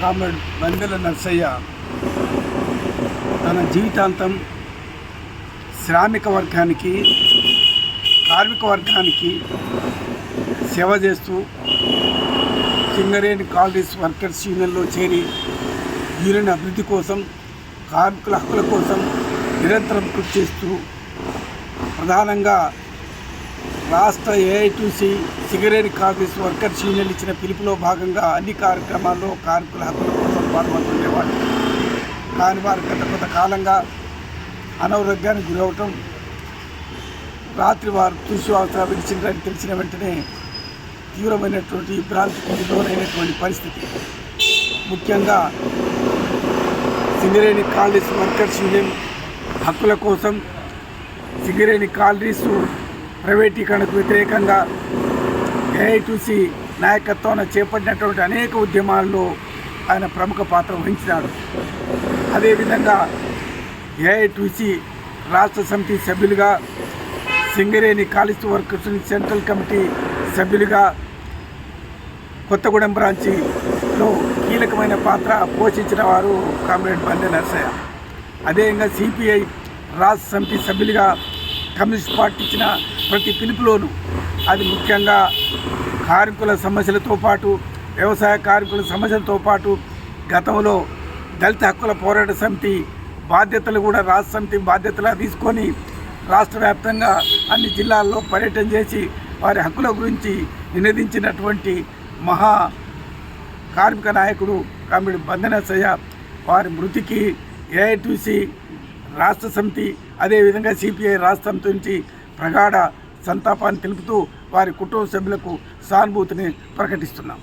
Comrade బందెల నర్సయ్య తన జీవితాంతం శ్రామిక వర్గానికి కార్మిక వర్గానికి సేవ చేస్తూ సింగరేణి కాలనీస్ వర్కర్స్ యూనియన్లో చేరి యూనియన్ అభివృద్ధి కోసం కార్మికుల హక్కుల కోసం నిరంతరం కృషి చేస్తూ ప్రధానంగా రాష్ట్ర AITC cigarette congress workers union ఇచ్చిన పిలుపులో భాగంగా అన్ని కార్యక్రమాల్లో కార్మికుల హక్కుల కోసం పాల్గొంటుండేవాడు కానీ వారు గత కొంతకాలంగా అనారోగ్యానికి గురవటం రాత్రి వారు తులసివాస విడిచిందని తెలిసిన వెంటనే తీవ్రమైనటువంటి భ్రాంతికి లోనైనటువంటి పరిస్థితి. ముఖ్యంగా సింగరేణి కాలనీస్ వర్కర్స్ యూనియన్ హక్కుల కోసం సింగరేణి కాలనీస్ ప్రైవేటీకరణకు వ్యతిరేకంగా ఏఐటీసీ నాయకత్వాన చేపట్టినటువంటి అనేక ఉద్యమాల్లో ఆయన ప్రముఖ పాత్ర వహించినాడు. అదేవిధంగా ఏఐటీసీ రాష్ట్ర సమితి సభ్యులుగా Singareni college workers central committee సభ్యులుగా కొత్తగూడెం బ్రాంచిలో కీలకమైన పాత్ర పోషించిన వారు కామ్రేడ్ బండి నరసయ్య. అదేవిధంగా సిపిఐ రాష్ట్ర సమితి సభ్యులుగా కమ్యూనిస్ట్ పార్టీ ఇచ్చిన ప్రతి పిలుపులోనూ అది ముఖ్యంగా కార్మికుల సమస్యలతో పాటు వ్యవసాయ కార్మికుల సమస్యలతో పాటు గతంలో దళిత హక్కుల పోరాట సమితి బాధ్యతలు కూడా రాష్ట్ర సమితి బాధ్యతలా తీసుకొని రాష్ట్ర వ్యాప్తంగా అన్ని జిల్లాల్లో పర్యటన చేసి వారి హక్కుల గురించి నినదించినటువంటి మహా కార్మిక నాయకుడు కామిడి బంధనసయ్య వారి మృతికి ఏఐటీసీ రాష్ట్ర సమితి అదేవిధంగా సిపిఐ రాష్ట్ర సమితి నుంచి ప్రగాఢ సంతాపాన్ని తెలుపుతూ వారి కుటుంబ సభ్యులకు సానుభూతిని ప్రకటిస్తున్నాం.